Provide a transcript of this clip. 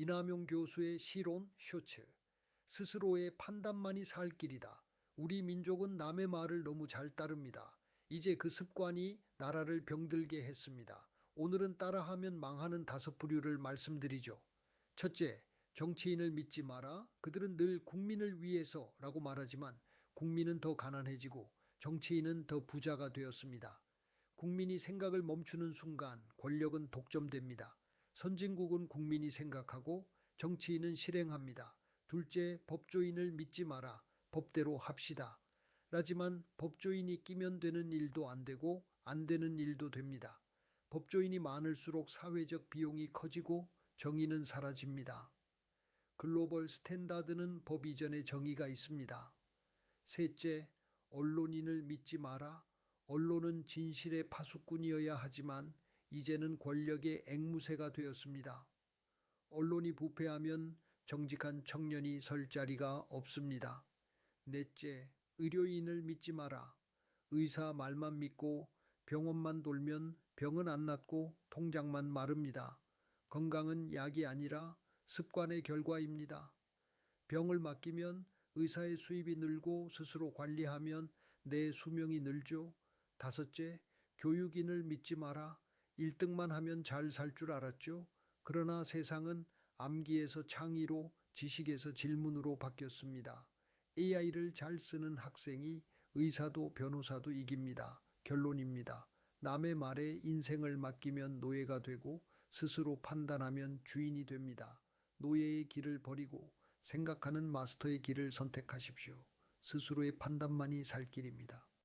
이남용 교수의 시론 쇼츠. 스스로의 판단만이 살 길이다. 우리 민족은 남의 말을 너무 잘 따릅니다. 이제 그 습관이 나라를 병들게 했습니다. 오늘은 따라하면 망하는 다섯 부류를 말씀드리죠. 첫째, 정치인을 믿지 마라. 그들은 늘 국민을 위해서 라고 말하지만 국민은 더 가난해지고 정치인은 더 부자가 되었습니다. 국민이 생각을 멈추는 순간 권력은 독점됩니다. 선진국은 국민이 생각하고 정치인은 실행합니다. 둘째, 법조인을 믿지 마라. 법대로 합시다. 라지만 법조인이 끼면 되는 일도 안 되고 안 되는 일도 됩니다. 법조인이 많을수록 사회적 비용이 커지고 정의는 사라집니다. 글로벌 스탠다드는 법 이전에 정의가 있습니다. 셋째, 언론인을 믿지 마라. 언론은 진실의 파수꾼이어야 하지만 이제는 권력의 앵무새가 되었습니다. 언론이 부패하면 정직한 청년이 설 자리가 없습니다. 넷째, 의료인을 믿지 마라. 의사 말만 믿고 병원만 돌면 병은 안 낫고 통장만 마릅니다. 건강은 약이 아니라 습관의 결과입니다. 병을 맡기면 의사의 수입이 늘고 스스로 관리하면 내 수명이 늘죠. 다섯째, 교육인을 믿지 마라. 1등만 하면 잘 살 줄 알았죠. 그러나 세상은 암기에서 창의로 지식에서 질문으로 바뀌었습니다. AI를 잘 쓰는 학생이 의사도 변호사도 이깁니다. 결론입니다. 남의 말에 인생을 맡기면 노예가 되고 스스로 판단하면 주인이 됩니다. 노예의 길을 버리고 생각하는 마스터의 길을 선택하십시오. 스스로의 판단만이 살 길입니다.